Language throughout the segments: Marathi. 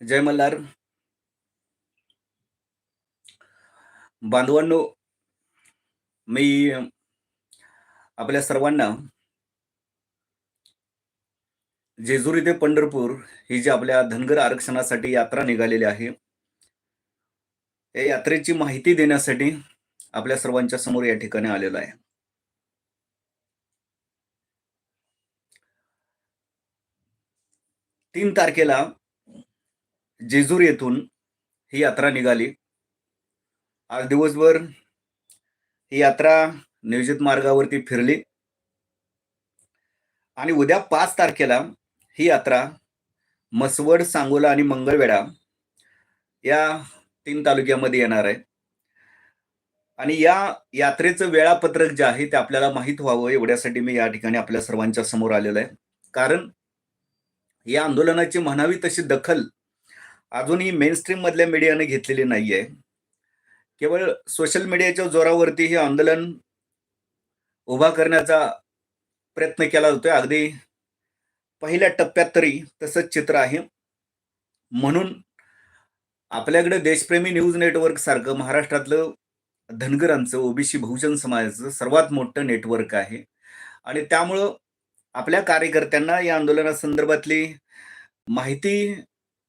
जय मल्हार. बांधवांनो मी आपल्या सर्वांना जेजुरी ते पंढरपूर ही जी आपल्या धनगर आरक्षणासाठी यात्रा निघालेली आहे या यात्रेची माहिती देण्यासाठी आपल्या सर्वांच्या समोर या ठिकाणी आलेला आहे. तीन तारखेला जेजूर येथून ही यात्रा निघाली. आज दिवसभर ही यात्रा नियोजित मार्गावरती फिरली. आणि उद्या पाच तारखेला ही यात्रा मसवड सांगोला आणि मंगळवेढा या तीन तालुक्यामध्ये येणार आहे. आणि या यात्रेचं वेळापत्रक जे आहे ते आपल्याला माहीत व्हावं एवढ्यासाठी मी या ठिकाणी आपल्या सर्वांच्या समोर आलेलो आहे. कारण या आंदोलनाची म्हणावी तशी दखल अजूनही मेनस्ट्रीम मधल्या मीडियाने घेतलेली नाहीये. केवळ सोशल मीडियाच्या जोरावरती हे आंदोलन उभा करण्याचा प्रयत्न केला जातोय. अगदी पहिल्या टप्प्यात तरी तसंच चित्र आहे. म्हणून आपल्याकडे देशप्रेमी न्यूज नेटवर्क सारखं महाराष्ट्रातलं धनगरांचं ओबीसी बहुजन समाजाचं सर्वात मोठं नेटवर्क आहे. आणि त्यामुळं आपल्या कार्यकर्त्यांना या आंदोलनासंदर्भातली माहिती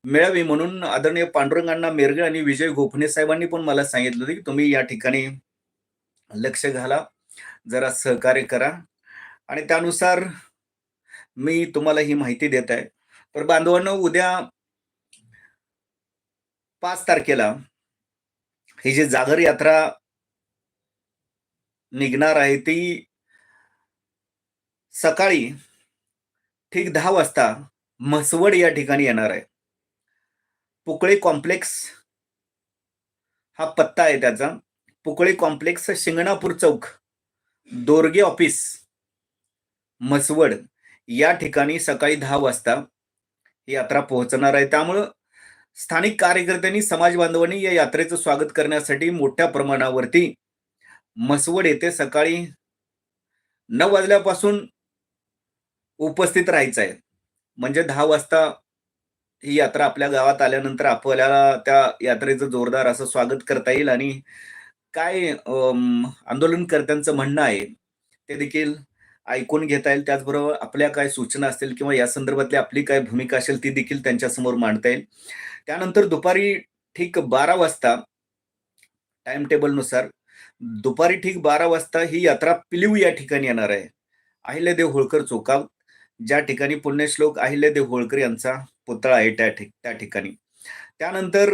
मिळावी म्हणून आदरणीय पांडुरंगांना मेरगे आणि विजय गोपने साहेबांनी पण मला सांगितलं होतं की तुम्ही या ठिकाणी लक्ष घाला जरा सहकार्य करा. आणि त्यानुसार मी तुम्हाला ही माहिती देत आहे. तर बांधवांनो उद्या पाच तारखेला ही जी जागर यात्रा निघणार आहे ती सकाळी ठीक दहा वाजता म्हसवड या ठिकाणी येणार आहे. पुकळी कॉम्प्लेक्स हा पत्ता आहे त्याचा. पुकळी कॉम्प्लेक्स शिंगणापूर चौक दोरगे ऑफिस म्हसवड. या ठिकाणी सकाळी दहा वाजता ही यात्रा पोहोचणार आहे. त्यामुळं स्थानिक कार्यकर्त्यांनी समाज बांधवांनी या यात्रेचं स्वागत करण्यासाठी मोठ्या प्रमाणावरती म्हसवड येथे सकाळी नऊ वाजल्यापासून उपस्थित राहायचं आहे. म्हणजे दहा वाजता ही यात्रा आपल्या गावात आल्यानंतर आपल्याला त्या यात्रेचं जोरदार असं स्वागत करता येईल आणि काय आंदोलनकर्त्यांचं म्हणणं आहे ते देखील ऐकून घेता येईल. त्याचबरोबर आपल्या काय सूचना असतील किंवा या संदर्भातली आपली काय भूमिका असेल ती देखील त्यांच्यासमोर मांडता येईल. त्यानंतर दुपारी ठीक बारा वाजता टाइम टेबलनुसार दुपारी ठीक बारा वाजता ही यात्रा पिलिव या ठिकाणी येणार आहे. अहिल्यादेव होळकर चोकाव ज्या ठिकाणी पुण्यश्लोक अहिल्यादेव होळकर यांचा पुतळा आहे त्या ठिक त्या ठिकाणी. त्यानंतर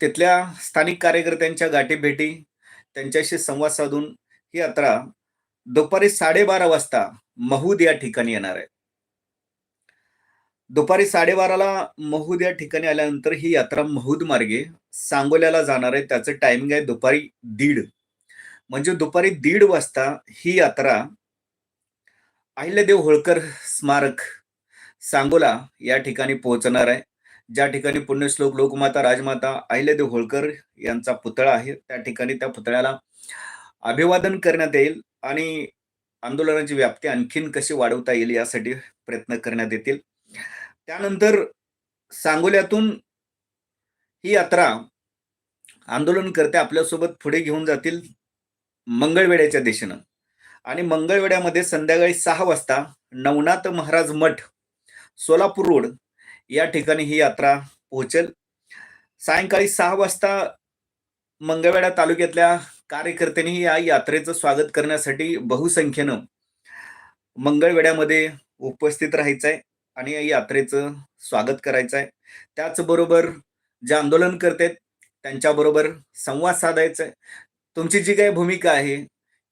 तिथल्या स्थानिक कार्यकर्त्यांच्या गाठी भेटी त्यांच्याशी संवाद साधून ही यात्रा दुपारी साडेबारा वाजता महूद या ठिकाणी येणार आहे. दुपारी साडेबाराला महूद या ठिकाणी आल्यानंतर ही यात्रा महूद मार्गे सांगोल्याला जाणार आहे. त्याचं टायमिंग आहे दुपारी दीड. म्हणजे दुपारी दीड वाजता ही यात्रा अहिल्यादेव होळकर स्मारक सांगोला या ठिकाणी पोहोचणार आहे. ज्या ठिकाणी पुण्यश्लोक लोकमाता राजमाता अहिल्यादेव होळकर यांचा पुतळा आहे त्या ठिकाणी त्या पुतळ्याला अभिवादन करण्यात येईल आणि आंदोलनाची व्याप्ती आणखीन कशी वाढवता येईल यासाठी प्रयत्न करण्यात येतील. त्यानंतर सांगोल्यातून ही यात्रा आंदोलनकर्ते आपल्यासोबत पुढे घेऊन जातील मंगळवेड्याच्या दिशेनं. आणि मंगळवेड्यामध्ये संध्याकाळी सहा वाजता नवनाथ महाराज मठ सोलापूर रोड या ठिकाणी ही यात्रा पोहोचेल. सायंकाळी सहा वाजता मंगळवेढा तालुक्यातल्या कार्यकर्त्यांनी या यात्रेचं स्वागत करण्यासाठी बहुसंख्येनं मंगळवेड्यामध्ये उपस्थित राहायचं आहे आणि या यात्रेचं स्वागत करायचं आहे त्याचबरोबर जे आंदोलन करतात त्यांच्याबरोबर संवाद साधायचा आहे तुमची जी काही भूमिका आहे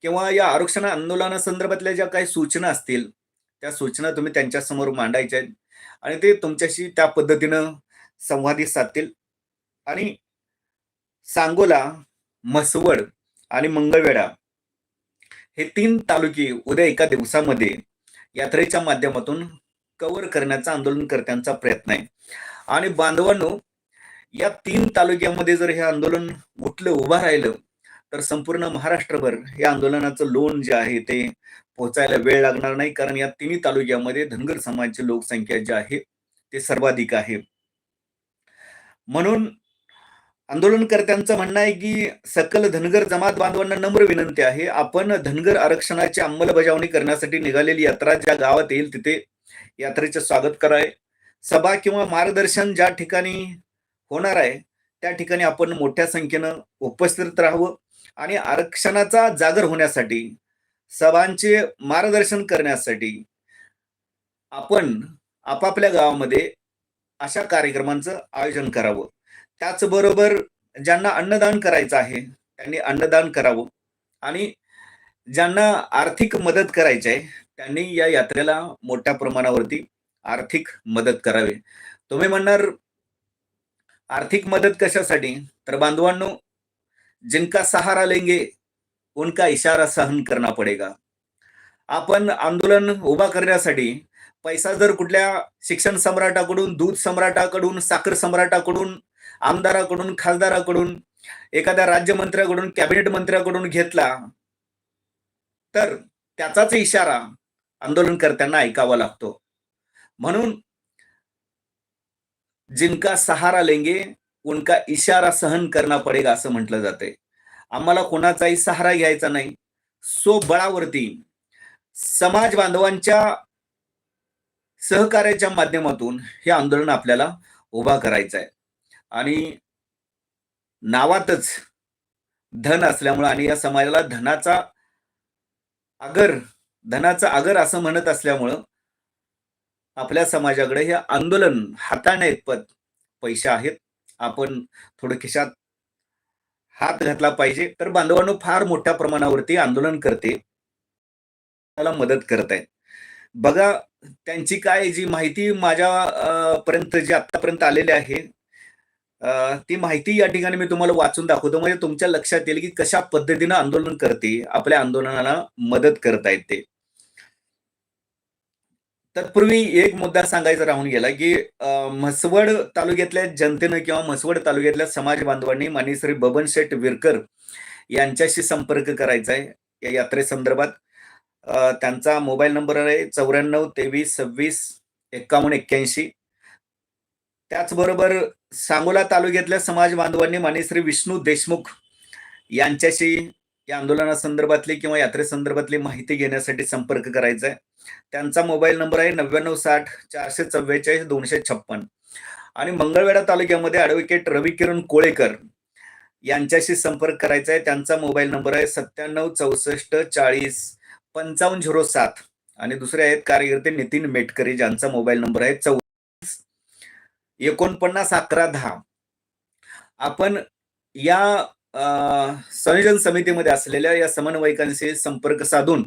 किंवा या आरक्षण आंदोलनासंदर्भातल्या ज्या काही सूचना असतील त्या सूचना तुम्ही त्यांच्यासमोर मांडायच्या आहेत. आणि ते तुमच्याशी त्या पद्धतीनं संवादी साधतील. आणि सांगोला म्हसवड आणि मंगळवेढा हे तीन तालुके उद्या एका दिवसामध्ये यात्रेच्या माध्यमातून कव्हर करण्याचा आंदोलनकर्त्यांचा प्रयत्न आहे. आणि बांधवांनो या तीन तालुक्यामध्ये जर हे आंदोलन उठलं उभं राहिलं तर संपूर्ण महाराष्ट्रभर या आंदोलनाचं लोन जे आहे ते पोहोचायला वेळ लागणार नाही कारण या तिन्ही तालुक्यामध्ये धनगर समाजची लोकसंख्या जी आहे ते सर्वाधिक आहे. म्हणून आंदोलनकर्त्यांचं म्हणणं आहे की सकल धनगर जमात बांधवांना नम्र विनंती आहे. आपण धनगर आरक्षणाची अंमलबजावणी करण्यासाठी निघालेली यात्रा ज्या गावात येईल तिथे यात्रेचे स्वागत करावे सभा किंवा मार्गदर्शन ज्या ठिकाणी होणार आहे त्या ठिकाणी आपण मोठ्या संख्येनं उपस्थित राहावं. आणि आरक्षणाचा जागर होण्यासाठी सभांचे मार्गदर्शन करण्यासाठी आपण आपापल्या गावामध्ये अशा कार्यक्रमांचं आयोजन करावं. त्याचबरोबर ज्यांना अन्नदान करायचं आहे त्यांनी अन्नदान करावं. आणि ज्यांना आर्थिक मदत करायची आहे त्यांनी या यात्रेला मोठ्या प्रमाणावरती आर्थिक मदत करावी. तुम्ही म्हणणार आर्थिक मदत कशासाठी? तर बांधवांनो जिनका सहारा लेंगे उनका इशारा सहन करना पडेगा। आपण आंदोलन उभा करण्यासाठी पैसा जर कुठल्या शिक्षण सम्राटाकडून दूध सम्राटाकडून साखर सम्राटाकडून आमदाराकडून खासदाराकडून एखाद्या राज्यमंत्र्याकडून कॅबिनेट मंत्र्याकडून घेतला तर त्याचाच इशारा आंदोलनकर्त्यांना ऐकावा लागतो. म्हणून जिनका सहारा लेंगे उनका इशारा सहन करना पडेगा असं म्हटलं जाते आम्हाला कोणाचाही सहारा घ्यायचा नाही. सो बळावरती समाज बांधवांच्या सहकार्याच्या माध्यमातून हे आंदोलन आपल्याला उभा करायचं आहे आणि नावातच धन असल्यामुळं आणि या समाजाला धनाचा आगर धनाचा आगर असं म्हणत असल्यामुळं आपल्या समाजाकडे हे आंदोलन हाताळण्याइतपत पैसे आहेत. आपण थोडं खिशात हात घातला पाहिजे. तर बांधवांनो फार मोठ्या प्रमाणावरती आंदोलन करते. मला मदत करत आहेत. बघा त्यांची काय जी माहिती माझ्या पर्यंत जी आतापर्यंत आलेली आहे ती माहिती या ठिकाणी मी तुम्हाला वाचून दाखवतो. म्हणजे तुमच्या लक्षात येईल की कशा पद्धतीनं आंदोलन करते आपल्या आंदोलनाला मदत करतायत ते. तत्पूर्वी एक मुद्दा सांगायचा राहून गेला की म्हसवड तालुक्यातल्या जनतेनं किंवा म्हसवड तालुक्यातल्या समाज बांधवांनी मानी श्री बबन शेठ विरकर यांच्याशी संपर्क करायचा आहे. या यात्रेसंदर्भात त्यांचा मोबाईल नंबर आहे चौऱ्याण्णव तेवीस सव्वीस एक्कावन्न एक्क्याऐंशी. त्याचबरोबर सांगोला तालुक्यातल्या समाज बांधवांनी माने श्री विष्णू देशमुख यांच्याशी या आंदोलनासंदर्भातली किंवा यात्रेसंदर्भातली माहिती घेण्यासाठी संपर्क करायचा आहे त्यांचा मोबाईल नंबर आहे नव्याण्णव साठ चारशे चव्वेचाळीस दोनशे छप्पन. आणि मंगळवेढा तालुक्यामध्ये ॲडव्होकेट रविकिरण कोळेकर यांच्याशी संपर्क करायचा आहे त्यांचा मोबाईल नंबर आहे सत्त्याण्णव चौसष्ट चाळीस पंचावन्न झिरो सात. आणि दुसरे आहेत कार्यकर्ते नितीन मेटकरी ज्यांचा मोबाईल नंबर आहे चौतीस एकोणपन्नास अकरा दहा. आपण या संयोजन समितीमध्ये असलेल्या या समन्वयकांशी संपर्क साधून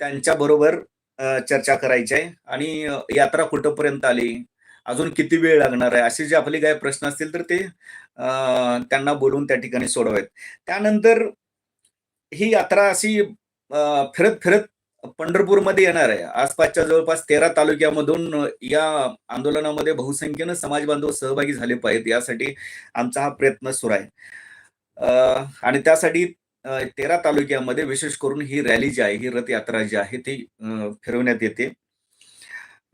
त्यांच्या बरोबर चर्चा करायची आहे. आणि यात्रा कुठंपर्यंत आली? अजून किती वेळ लागणार आहे? असे जे आपले काही प्रश्न असतील तर ते त्यांना बोलून त्या ठिकाणी सोडवायत त्यानंतर ही यात्रा अशी फिरत फिरत पंढरपूरमध्ये येणार आहे. आसपासच्या जवळपास तेरा तालुक्यामधून या आंदोलनामध्ये बहुसंख्येनं समाज बांधव सहभागी झाले पाहिजेत. यासाठी आमचा हा प्रयत्न सुरू आहे. आणि त्यासाठी तेरा तालुक्यामध्ये विशेष करून ही रॅली जी आहे ही रथयात्रा जी आहे ती फिरवण्यात येते.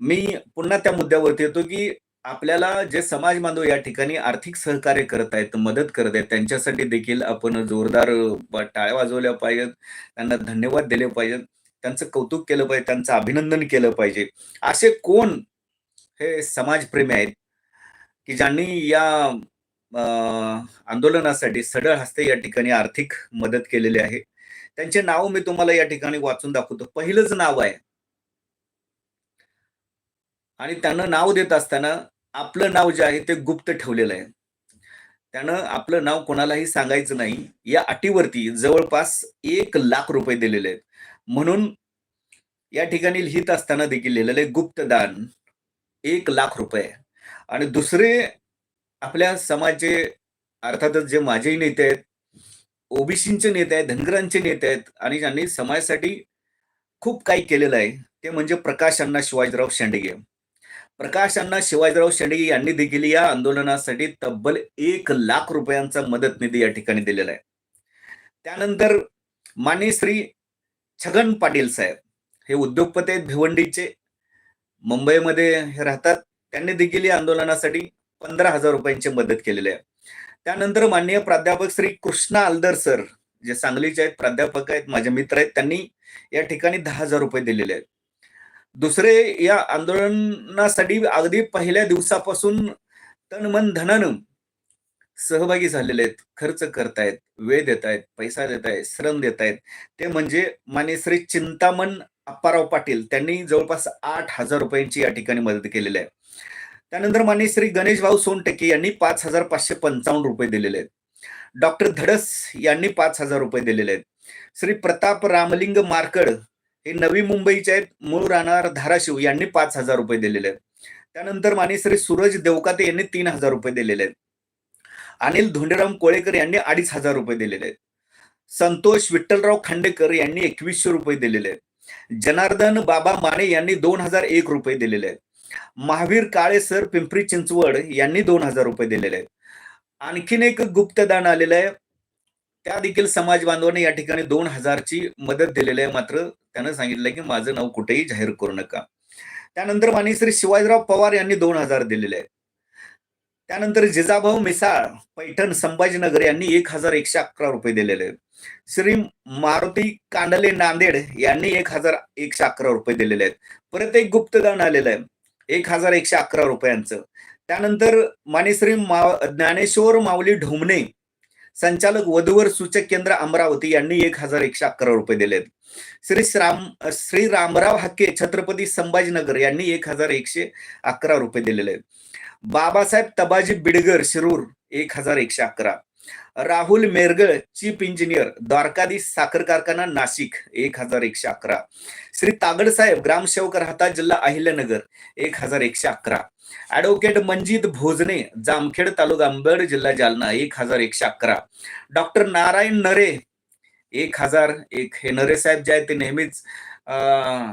मी पुन्हा त्या मुद्द्यावरती येतो की आपल्याला जे समाज बांधव या ठिकाणी आर्थिक सहकार्य करत आहेत मदत करत आहेत त्यांच्यासाठी देखील आपण जोरदार टाळ्या वाजवल्या पाहिजेत त्यांना धन्यवाद दिले पाहिजेत त्यांचं कौतुक केलं पाहिजे त्यांचं अभिनंदन केलं पाहिजे. असे कोण हे समाजप्रेमी आहेत की ज्यांनी या आंदोलनासाठी सडळ हस्ते या ठिकाणी आर्थिक मदत केलेली आहे. त्यांचे नाव मी तुम्हाला या ठिकाणी वाचून दाखवतो. पहिलंच नाव आहे. आणि त्यानं नाव देत असताना आपलं नाव जे आहे ते गुप्त ठेवलेलं आहे. त्यानं आपलं नाव कोणालाही सांगायचं नाही. या अटीवरती जवळपास एक लाख रुपये दिलेले आहेत. म्हणून या ठिकाणी लिहित असताना देखील लिहिलेलं आहे गुप्तदान एक लाख रुपये. आणि दुसरे आपल्या समाजचे अर्थातच जे माझेही नेते आहेत ओबीसीचे नेते आहेत धनगरांचे नेते आहेत आणि ज्यांनी समाजासाठी खूप काही केलेलं आहे ते म्हणजे प्रकाश अण्णा शिवाजीराव शेंडगे. प्रकाश अण्णा शिवाजीराव शेंडगे यांनी देखील या आंदोलनासाठी तब्बल एक लाख रुपयांचा मदत निधी या ठिकाणी दिलेला आहे. त्यानंतर माने श्री छगन पाटील साहेब हे उद्योगपती आहेत भिवंडीचे मुंबईमध्ये हे राहतात त्यांनी देखील या आंदोलनासाठी पंधरा हजार रुपयांची मदत केलेली आहे. त्यानंतर माननीय प्राध्यापक श्री कृष्णा आलदर सर जे सांगलीचे आहेत प्राध्यापक आहेत माझे मित्र आहेत त्यांनी या ठिकाणी दहा हजार रुपये दिलेले आहेत. दुसरे या आंदोलनासाठी अगदी पहिल्या दिवसापासून तन मन धनानं सहभागी झालेले आहेत खर्च करतायत वेळ देत आहेत पैसा देत आहेत श्रम देत आहेत ते म्हणजे माने श्री चिंतामण अप्पाराव पाटील त्यांनी जवळपास आठ हजार रुपयांची या ठिकाणी मदत केलेली आहे. त्यानंतर माने श्री गणेश भाऊ सोनटक्के यांनी पाच हजार पाचशे पंचावन्न रुपये दिलेले आहेत. डॉक्टर धडस यांनी पाच हजार रुपये दिलेले आहेत. श्री प्रताप रामलिंग मार्कड हे नवी मुंबईचे आहेत. मूळ राहणार धाराशिव यांनी पाच हजार रुपये दिलेले आहेत. त्यानंतर माने श्री सूरज देवकाते यांनी तीन हजार रुपये दिलेले आहेत. अनिल धोंडेराम कोळेकर यांनी अडीच हजार रुपये दिलेले आहेत. संतोष विठ्ठलराव खांडेकर यांनी एकवीसशे रुपये दिलेले आहेत. जनार्दन बाबा माने यांनी दोन हजार एक रुपये दिलेले आहेत. महावीर काळे सर पिंपरी चिंचवड यांनी दोन हजार रुपये दिलेले आहेत. आणखीन एक गुप्तदान आलेलं आहे. त्या देखील समाज बांधवांनी या ठिकाणी दोन हजारची मदत दिलेली आहे. मात्र त्यानं सांगितलं की माझं नाव कुठेही जाहीर करू नका. त्यानंतर माननीय श्री शिवाजीराव पवार यांनी दोन हजार दिलेले आहेत. त्यानंतर जिजाभाऊ मिसाळ पैठण संभाजीनगर यांनी एक हजार एकशे अकरा रुपये दिलेले आहेत. श्री मारुती कांडले नांदेड यांनी एक हजार एकशे अकरा रुपये दिलेले आहेत. परत एक गुप्तदान आलेलं आहे. एक हजार एकशे अकरा रुपयांचं. त्यानंतर मानेश्री मा ज्ञानेश्वर माऊली ढोमणे संचालक वधूवर सूचक केंद्र अमरावती यांनी एक हजार एकशे अकरा रुपये दिलेत. श्री श्राम श्री रामराव हक्के छत्रपती संभाजीनगर यांनी एक हजार एकशे अकरा रुपये दिलेले आहेत. बाबासाहेब तबाजी बिडगर शिरूर एक हजार एकशे अकरा. राहुल मेरगळ चीफ इंजिनियर द्वारकाधीश साखर कारखाना नाशिक एक हजार एकशे अकरा. श्री तागडसाहेब ग्रामसेवक राहता जिल्हा अहिल्यानगर एक हजार एकशे अकरा. ऍडव्होकेट मंजित भोजने जामखेड तालुका अंबड जिल्हा जालना एक हजार एकशे अकरा. डॉक्टर नारायण नरे एक हजार एक. हे नरे साहेब जे आहेत ते नेहमीच अं,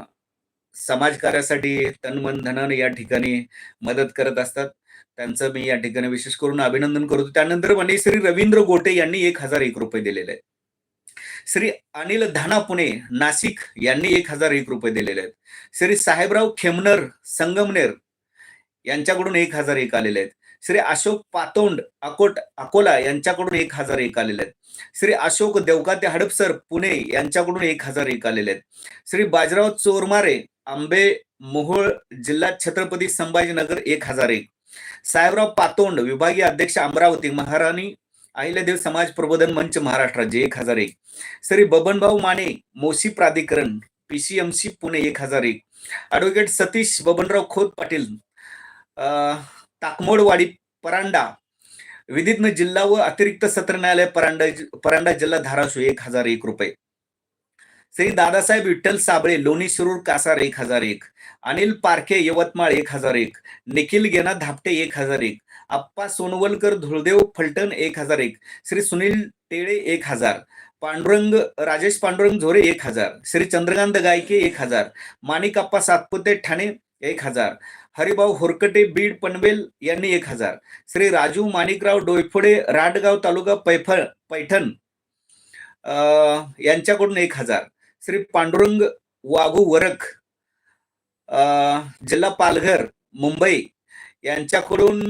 समाजकार्यासाठी तनमन धनाने या ठिकाणी मदत करत असतात. त्यांचं मी या ठिकाणी विशेष करून अभिनंदन करतो. त्यानंतर म्हणजे श्री रवींद्र गोटे यांनी एक हजार एक रुपये दिलेले आहेत. श्री अनिल धाना पुणे नाशिक यांनी एक हजार एक रुपये दिलेले आहेत. श्री साहेबराव खेमनर संगमनेर यांच्याकडून एक हजार एक आलेले आहेत. श्री अशोक पातोंड अकोट अकोला यांच्याकडून एक हजार एक आलेले आहेत. श्री अशोक देवकाते हडपसर पुणे यांच्याकडून एक हजार एक आलेले आहेत. श्री बाजीराव चोरमारे आंबे मोहोळ जिल्हा छत्रपती संभाजीनगर एक हजार एक. साहेबराव पातोंड विभागीय अध्यक्ष अमरावती महाराणी अहिल्यादेव समाज प्रबोधन मंच महाराष्ट्राचे एक हजार एक. श्री बबनभाऊ माने मोशी प्राधिकरण पीसीएमसी पुणे एक हजार एक. ऍडव्होकेट सतीश बबनराव खोत पाटील ताकमोडवाडी परांडा. विधिज्ञ जिल्हा व अतिरिक्त सत्र न्यायालय परांडा परांडा जिल्हा धाराशिव एक हजार एक रुपये. श्री दादासाहेब विठ्ठल साबळे लोणी शिरूर कासार एक हजार एक. अनिल पारखे यवतमाळ एक हजार एक. निखिल गेना धापटे एक हजार एक. आप्पा सोनवलकर धुळदेव फलटण एक हजार एक. श्री सुनील टेळे एक हजार. पांडुरंग राजेश पांडुरंग झोरे एक हजार. श्री चंद्रकांत गायके एक हजार. माणिक आप्पा सातपुते ठाणे एक हजार. हरिभाऊ होरकटे बीड पनवेल यांनी एक हजार. श्री राजू माणिकराव डोयफोडे राडगाव तालुका पैफळ पैठण यांच्याकडून एक हजार. श्री पांडुरंग वाघू वरक जिल्हा पालघर मुंबई यांच्याकडून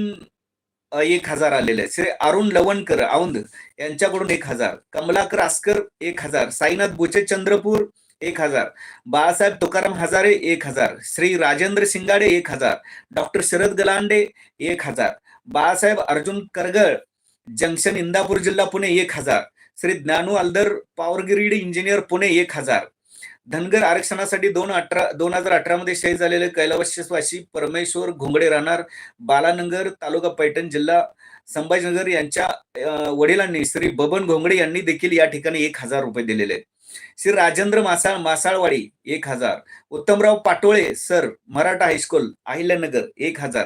एक हजार आलेले आहेत. श्री अरुण लवणकर औंध यांच्याकडून एक हजार. कमलाकर आस्कर एक हजार. साईनाथ बुचे चंद्रपूर एक हजार. बाळासाहेब तुकाराम हजारे एक हजार. श्री राजेंद्र शिंगाडे एक हजार. डॉक्टर शरद गलांडे एक हजार. बाळासाहेब अर्जुन करगळ जंक्शन इंदापूर जिल्हा पुणे एक हजार. Shri Dnyanu Aldar power grid engineer Pune एक हजार. धनगर आरक्षणासाठी दोन अठरा दोन हजार अठरा मध्ये शहीद झालेले कैलावश्यवासी परमेश्वर घोंगडे राहणार बालानगर तालुका पैठण जिल्हा संभाजीनगर यांच्या वडिलांनी श्री बबन घोंगडे यांनी देखील या ठिकाणी एक हजार रुपये दिलेले. आहेत श्री राजेंद्र मासाळ मासाळवाडी एक हजार. Uttamrao Patole sir Maratha high school Ahilyanagar एक हजार.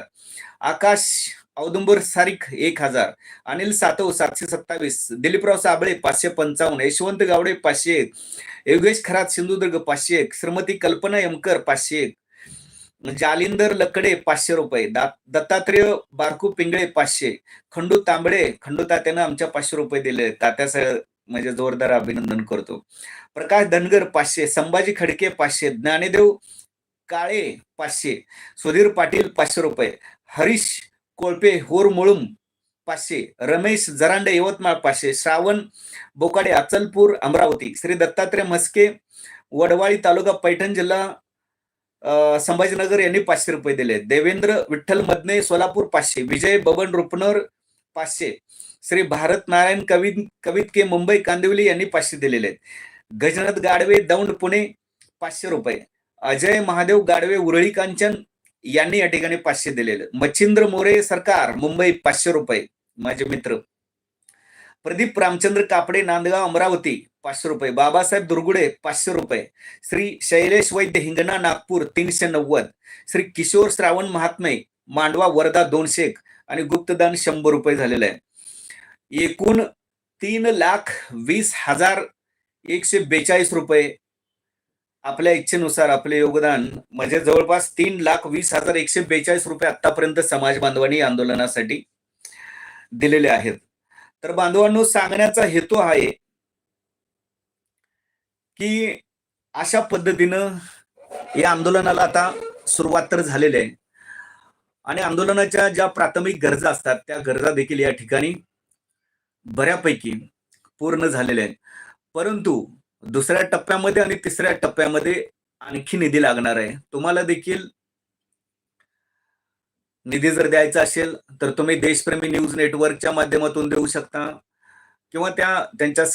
आकाश औदुंबर सारिक एक हजार अनिल सातव सातशे सत्तावीस दिलीपराव साबळे पाचशे पंचावन्न यशवंत गावडे पाचशे एक योगेश खरात सिंधुदुर्ग पाचशे एक श्रीमती कल्पना यमकर पाचशे एक जालिंदर लकडे पाचशे रुपये दा- दत्तात्रेय बारकू पिंगळे पाचशे खंडू तांबडे खंडू तात्यानं आमच्या पाचशे रुपये दिले. तात्याचं म्हणजे जोरदार अभिनंदन करतो. प्रकाश धनगर पाचशे संभाजी खडके पाचशे ज्ञानेदेव काळे पाचशे सुधीर पाटील पाचशे रुपये हरीश कोळपे होरमुळुम पाचशे रमेश जरांडे यवतमाळ पाचशे श्रावण बोकाडे अचलपूर अमरावती श्री दत्तात्रय म्हस्के वडवाळी तालुका पैठण जिल्हा संभाजीनगर यांनी पाचशे रुपये दिले. देवेंद्र विठ्ठल मदने सोलापूर पाचशे विजय बबन रुपनर पाचशे श्री भारत नारायण कवी कवित के मुंबई कांदिवली यांनी पाचशे दिलेले. आहेत गजनाथ गाडवे दौंड पुणे पाचशे रुपये. अजय महादेव गाडवे उरळी कांचन यांनी या ठिकाणी पाचशे दिलेले. मच्छिंद्र मोरे सरकार मुंबई पाचशे रुपये. माझे मित्र. प्रदीप रामचंद्र कापडे नांदगाव अमरावती पाचशे रुपये. बाबासाहेब दुर्गुडे पाचशे रुपये. श्री शैलेश वैद्य हिंगणा नागपूर तीनशे नव्वद. श्री किशोर श्रावण महात्मे मांडवा वर्धा दोनशे एक. आणि गुप्तदान शंभर रुपये झालेलं आहे. एकूण तीन लाख वीस हजार एकशे बेचाळीस रुपये आपल्या इच्छेनुसार आपले योगदान म्हणजे जवळपास तीन लाख वीस हजार एकशे बेचाळीस रुपये आतापर्यंत समाज बांधवांनी आंदोलनासाठी दिलेले आहेत. तर बांधवांनो सांगण्याचा हेतू आहे की अशा पद्धतीनं या आंदोलनाला आता सुरुवात तर झालेली आहे. आणि आंदोलनाच्या ज्या प्राथमिक गरजा असतात त्या गरजा देखील या ठिकाणी बऱ्यापैकी पूर्ण झालेल्या आहेत. परंतु दुसऱ्या टप्प्यामध्ये आणि तिसऱ्या टप्प्यामध्ये आणखी निधी लागणार आहे. तुम्हाला देखील निधी जर द्यायचा असेल तर तुम्ही देशप्रेमी न्यूज नेटवर्कच्या माध्यमातून देऊ शकता. किंवा त्या त्यांच्या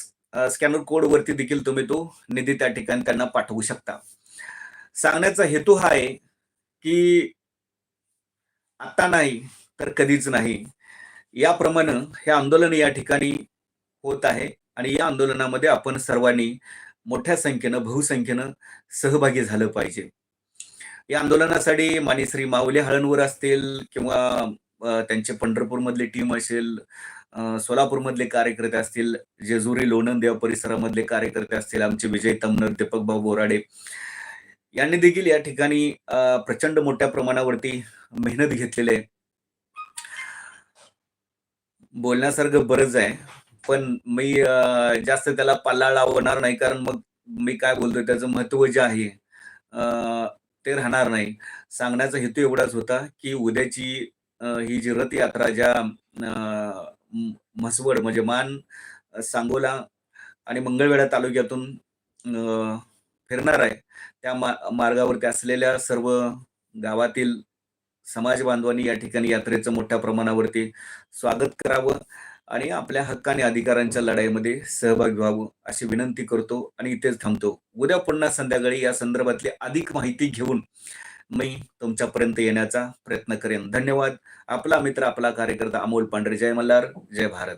स्कॅनर कोड वरती देखील तुम्ही तो निधी त्या ठिकाणी त्यांना पाठवू शकता. सांगण्याचा हेतू हा आहे की आता नाही तर कधीच नाही. याप्रमाणे हे आंदोलन या ठिकाणी होत आहे. आणि या आंदोलनामध्ये आपण सर्वांनी मोठ्या संख्येनं बहुसंख्येनं सहभागी झालं पाहिजे. या आंदोलनासाठी मानेश्री माऊली हळणवर असतील किंवा त्यांचे पंढरपूर मधली टीम असेल सोलापूरमधले कार्यकर्ते असतील जेजुरी लोणंद या परिसरामधले कार्यकर्ते असतील आमचे विजय तमनर दीपक भाऊ बोराडे यांनी देखील या ठिकाणी प्रचंड मोठ्या प्रमाणावरती मेहनत घेतलेली आहे. बोलण्यासारखं बरंच आहे. पण मी जास्त त्याला पाल्ला लावणार नाही कारण मग मी काय बोलतोय त्याचं महत्त्व जे आहे ते राहणार नाही. सांगण्याचा हेतू एवढाच होता की उद्याची ही जी रथयात्रा ज्या म्हसवड म्हणजे मान सांगोला आणि मंगळवेढा तालुक्यातून फिरणार आहे त्या मा- मार्गावरती असलेल्या सर्व गावातील समाज बांधवांनी या ठिकाणी यात्रेचं मोठ्या प्रमाणावरती स्वागत करावं. आणि आपल्या हक्क आणि अधिकारांच्या लढाईमध्ये सहभागी व्हावं अशी विनंती करतो आणि इथेच थांबतो. उद्या पुन्हा संध्याकाळी या संदर्भातली अधिक माहिती घेऊन मी तुमच्यापर्यंत येण्याचा प्रयत्न करेन. धन्यवाद. आपला मित्र आपला कार्यकर्ता अमोल पांढरे. जय मल्हार. जय भारत.